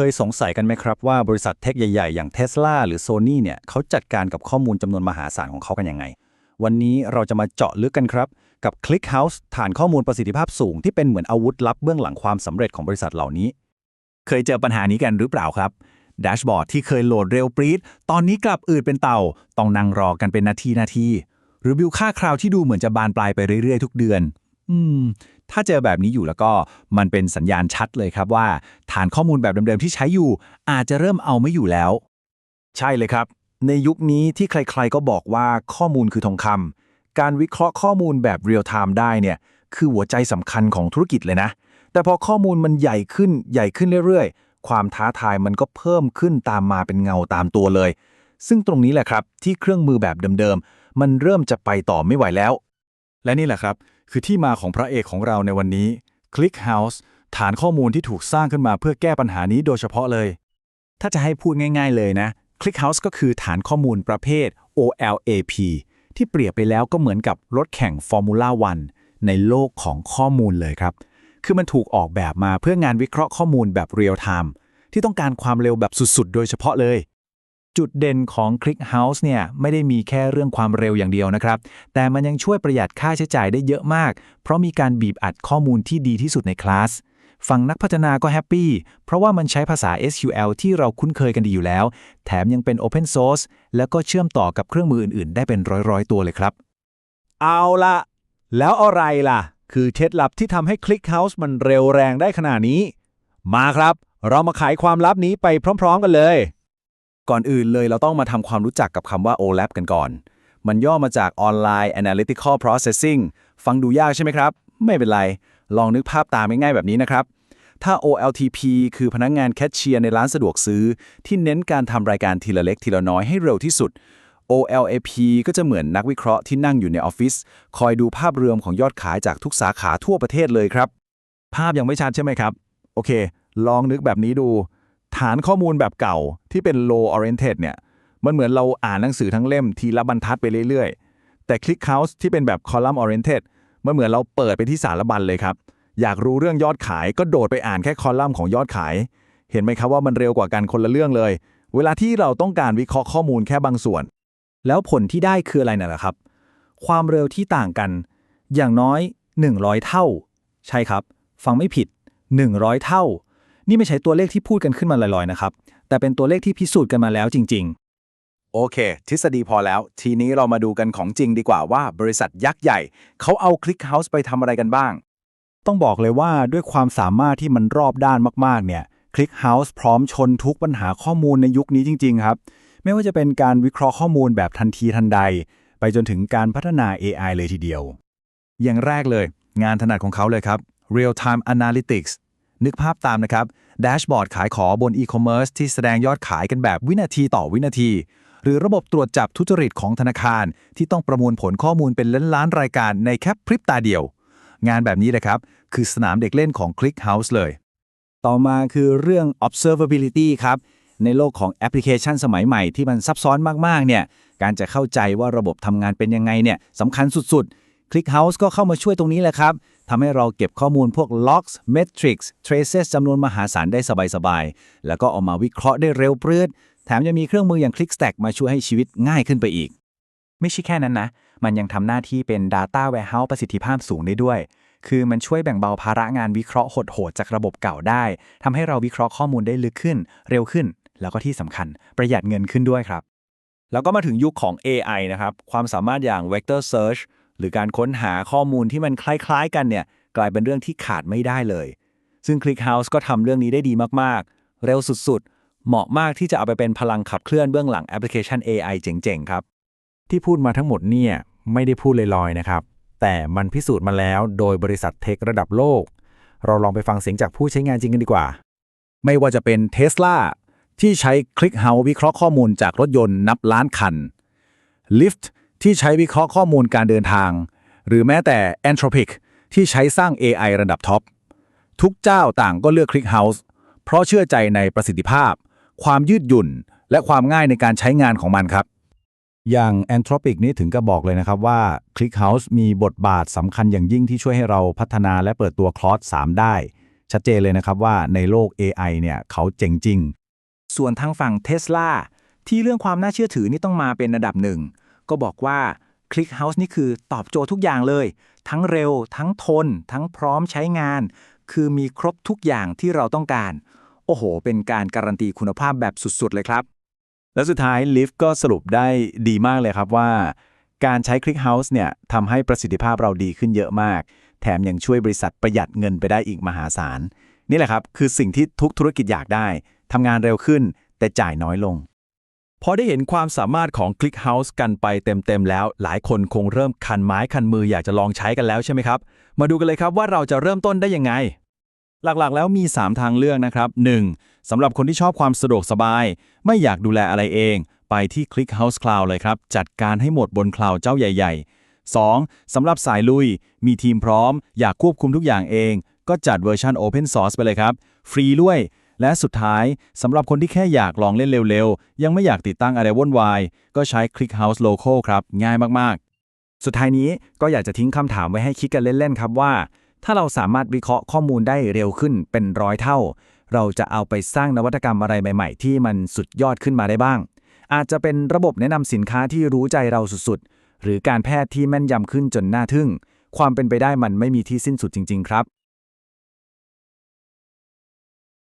เคยสงสัยกันไหมครับว่าบริษัทเทคใหญ่ ๆ อย่าง Tesla หรือ Sony เนี่ยเขาจัดการกับข้อมูลจำนวนมหาศาลของเขากันยังไง วันนี้เราจะมาเจาะลึกกันครับ กับ ClickHouse ฐานข้อมูลประสิทธิภาพสูงที่เป็นเหมือนอาวุธลับเบื้องหลังความสำเร็จของบริษัทเหล่านี้ เคยเจอปัญหานี้กันหรือเปล่าครับแดชบอร์ดที่เคยโหลดเร็วปรี๊ดตอนนี้กลับอืดเป็นเต่าต้องนั่งรอกันเป็นนาทีนาทีหรือบิลค่าคราวที่ดูเหมือนจะบานปลายไปเรื่อยๆทุกเดือน อืม ถ้าเจอแบบนี้อยู่แล้วก็มันเป็นสัญญาณชัดเลยครับว่า ฐานข้อมูลแบบเดิมๆที่ใช้อยู่ อาจจะเริ่มเอาไม่อยู่แล้ว ใช่เลยครับ ในยุคนี้ที่ใครๆก็บอกว่าข้อมูลคือทองคำการวิเคราะห์ข้อมูลแบบเรียลไทม์ได้เนี่ย คือหัวใจสำคัญของธุรกิจเลยนะ แต่พอข้อมูลมันใหญ่ขึ้นใหญ่ขึ้นเรื่อยๆ ความท้าทายมันก็เพิ่มขึ้นตามมาเป็นเงาตามตัวเลย ซึ่งตรงนี้แหละครับที่เครื่องมือแบบเดิมๆมันเริ่มจะไปต่อไม่ไหวแล้ว และนี่แหละครับ คือที่มาของพระเอกของเราในวันนี้ ClickHouse ฐานข้อมูลที่ถูกสร้างขึ้นมาเพื่อแก้ปัญหานี้โดยเฉพาะเลย ถ้าจะให้พูดง่าย ๆ เลยนะ ClickHouse ก็คือฐานข้อมูลประเภท OLAP ที่เปรียบไปแล้วก็เหมือนกับรถแข่ง Formula 1ในโลกของข้อมูลเลยครับ คือมันถูกออกแบบมาเพื่องานวิเคราะห์ข้อมูลแบบเรียลไทม์ที่ต้องการความเร็วแบบสุดๆ โดยเฉพาะเลย จุดเด่นของ ClickHouse เนี่ยไม่ได้มีแค่เรื่องความเร็วอย่างเดียวนะครับ แต่มันยังช่วยประหยัดค่าใช้จ่ายได้เยอะมาก เพราะมีการบีบอัดข้อมูลที่ดีที่สุดในคลาสฝั่งนักพัฒนาก็แฮปปี้ เพราะว่ามันใช้ภาษา SQL ที่เราคุ้นเคยกันดีอยู่แล้ว แถมยังเป็น Open Source แล้วก็เชื่อมต่อกับเครื่องมืออื่น ๆ ได้เป็นร้อย ๆ ตัวเลยครับ เอาละแล้วอะไรล่ะ คือเคล็ดลับที่ทำให้ ClickHouse มันเร็วแรงได้ขนาดนี้ มาครับ เรามาไขความลับนี้ไปพร้อม ๆ กันเลย ก่อนอื่นเลยเราต้องมาทำความรู้จักกับคำว่า OLAP กันก่อน มันย่อมาจาก Online Analytical Processing ฟังดูยากใช่ไหมครับ ไม่เป็นไร ลองนึกภาพตามง่ายๆแบบนี้นะครับ ถ้า OLTP คือพนักงงานแคชเชียร์ในร้านสะดวกซื้อ ที่เน้นการทำรายการทีละเล็กทีละน้อยให้เร็วที่สุด OLAP ก็จะเหมือนนักวิเคราะห์ที่นั่งอยู่ในออฟฟิศคอยดูภาพรวมของยอดขายจากทุกสาขาทั่วประเทศเลยครับ ภาพยังไม่ชัดใช่ไหมครับ โอเค ลองนึกแบบนี้ดู ฐานข้อมูลแบบเก่าที่เป็น low oriented เนี่ย มันเหมือนเราอ่านหนังสือทั้งเล่มทีละบรรทัดไปเรื่อยๆ แต่ ClickHouse ที่เป็นแบบ column oriented มันเหมือนเราเปิดไปที่สารบัญเลยครับ อยากรู้เรื่องยอดขายก็โดดไปอ่านแค่คอลัมน์ของยอดขาย เห็นไหมครับว่ามันเร็วกว่ากันคนละเรื่องเลย เวลาที่เราต้องการวิเคราะห์ข้อมูลแค่บางส่วน แล้วผลที่ได้คืออะไรน่ะครับ ความเร็วที่ต่างกัน อย่างน้อย 100 เท่า ใช่ครับ ฟังไม่ผิด 100 เท่า นี่ไม่ใช่ตัวเลขที่พูดกันขึ้นมาลอยๆนะครับ แต่เป็นตัวเลขที่พิสูจน์กันมาแล้วจริงโอเค ทฤษฎีพอแล้ว ทีนี้เรามาดูกันของจริงดีกว่าว่าบริษัทยักษ์ใหญ่ เขาเอา ClickHouse ไปทำอะไรกันบ้างๆต้องบอกเลยว่าด้วยความสามารถที่มันรอบด้านมากๆ เนี่ย ClickHouse พร้อมชนทุกปัญหาข้อมูลในยุคนี้จริง ๆ ครับ ไม่ว่าจะเป็นการวิเคราะห์ข้อมูลแบบทันทีทันใด ไปจนถึงการพัฒนา AI เลยทีเดียว อย่างแรกเลย งานถนัดของเขาเลยครับ Real Time Analytics นึกภาพตามนะครับแดชบอร์ดขายของบนอีคอมเมิร์ซที่แสดงยอดขายกันแบบวินาทีต่อวินาที หรือระบบตรวจจับทุจริตของธนาคาร ที่ต้องประมวลผลข้อมูลเป็นล้านล้านรายการในแค่พริบตาเดียว งานแบบนี้นะครับ คือสนามเด็กเล่นของ ClickHouse เลย ต่อมาคือเรื่อง observability ครับ ในโลกของแอปพลิเคชันสมัยใหม่ที่มันซับซ้อนมากๆเนี่ยการจะเข้าใจว่าระบบทำงานเป็นยังไงเนี่ยสำคัญสุดๆ ClickHouse ก็เข้ามาช่วยตรงนี้แหละครับทำให้เราเก็บข้อมูลพวก logs metrics traces จำนวนมหาศาลได้สบายๆ แล้วก็เอามาวิเคราะห์ได้เร็วเปรื้ดแถมยังมีเครื่องมืออย่าง ClickStack มาช่วยให้ชีวิตง่ายขึ้นไปอีก ไม่ใช่แค่นั้นนะ มันยังทำหน้าที่เป็น Data Warehouse ประสิทธิภาพสูงได้ด้วย คือมันช่วยแบ่งเบาภาระงานวิเคราะห์โหดๆจากระบบเก่าได้ทำให้เราวิเคราะห์ข้อมูลได้ลึกขึ้น เร็วขึ้น แล้วก็ที่สำคัญ ประหยัดเงินขึ้นด้วยครับ แล้วก็มาถึงยุคของ AI นะครับ ความสามารถอย่าง Vector Search หรือการค้นหาข้อมูลที่มันคล้ายๆ กันเนี่ยกลายเป็นเรื่องที่ขาดไม่ได้เลย ซึ่ง ClickHouse ก็ทำเรื่องนี้ได้ดีมากๆ เร็วสุดๆ เหมาะมากที่จะเอาไปเป็นพลังขับเคลื่อนเบื้องหลังแอปพลิเคชัน AI เจ๋งๆ ครับ ที่พูดมาทั้งหมดเนี่ยไม่ได้พูดลอยๆ นะครับ แต่มันพิสูจน์มาแล้วโดยบริษัทเทคระดับโลก เราลองไปฟังเสียงจากผู้ใช้งานจริงกันดีกว่า ไม่ว่าจะเป็น Tesla ที่ใช้ ClickHouse วิเคราะห์ข้อมูลจากรถยนต์นับล้านคัน Lyft ที่ใช้วิเคราะห์ข้อมูลการเดินทาง หรือแม้แต่ Anthropic ที่ใช้สร้าง AI ระดับท็อป ทุกเจ้าต่างก็เลือก ClickHouse เพราะเชื่อใจในประสิทธิภาพ ความยืดหยุ่น และความง่ายในการใช้งานของมันครับ อย่าง Anthropic นี่ถึงก็บอกเลยนะครับว่า ClickHouse มีบทบาทสำคัญอย่างยิ่งที่ช่วยให้เราพัฒนาและเปิดตัว Claude 3ได้ ชัดเจนเลยนะครับว่าในโลก AI เนี่ยเขาเจ๋งจริง ส่วนทางฝั่งเท s l a ที่เรื่องความน่าเชื่อถือนี่ต้องมาเป็นระดับหนึ่ง ก็บอกว่า ClickHouse นี่คือตอบโจทย์ทุกอย่างเลย ทั้งเร็ว ทั้งทน ทั้งพร้อมใช้งาน คือมีครบทุกอย่างที่เราต้องการ โอ้โห เป็นการการันตีคุณภาพแบบสุด ๆ เลยครับ แล้วสุดท้ายลิฟก็สรุปได้ดีมากเลยครับว่า การใช้ ClickHouse เนี่ยทำให้ประสิทธิภาพเราดีขึ้นเยอะมาก แถมยังช่วยบริษัทประหยัดเงินไปได้อีกมหาศาลนี่แหละครับคือสิ่งที่ทุกธุรกิจอยากได้ทำงานเร็วขึ้นแต่จ่ายน้อยลง พอได้เห็นความสามารถของ ClickHouse กันไปเต็มๆแล้ว หลายคนคงเริ่มคันไม้คันมืออยากจะลองใช้กันแล้วใช่ไหมครับ มาดูกันเลยครับว่าเราจะเริ่มต้นได้ยังไง หลักๆ แล้วมี 3 ทางเลือกนะครับ 1. สำหรับคนที่ชอบความสะดวกสบาย ไม่อยากดูแลอะไรเอง ไปที่ ClickHouse Cloud เลยครับ จัดการให้หมดบนคลาวด์เจ้าใหญ่ ๆ 2. สำหรับสายลุย มีทีมพร้อม อยากควบคุมทุกอย่างเอง ก็จัดเวอร์ชัน Open Source ไปเลยครับ ฟรีด้วย และสุดท้ายสำหรับคนที่แค่อยากลองเล่นเร็วๆ ยังไม่อยากติดตั้งอะไรวุ่นวาย ก็ใช้ ClickHouse Local ครับ ง่ายมากๆ สุดท้ายนี้ก็อยากจะทิ้งคำถามไว้ให้คิดกันเล่นๆครับว่า ถ้าเราสามารถวิเคราะห์ข้อมูลได้เร็วขึ้นเป็นร้อยเท่า เราจะเอาไปสร้างนวัตกรรมอะไรใหม่ๆ ที่มันสุดยอดขึ้นมาได้บ้าง อาจจะเป็นระบบแนะนำสินค้าที่รู้ใจเราสุดๆ หรือการแพทย์ที่แม่นยำขึ้นจนน่าทึ่ง ความเป็นไปได้มันไม่มีที่สิ้นสุดจริง ๆ ครับ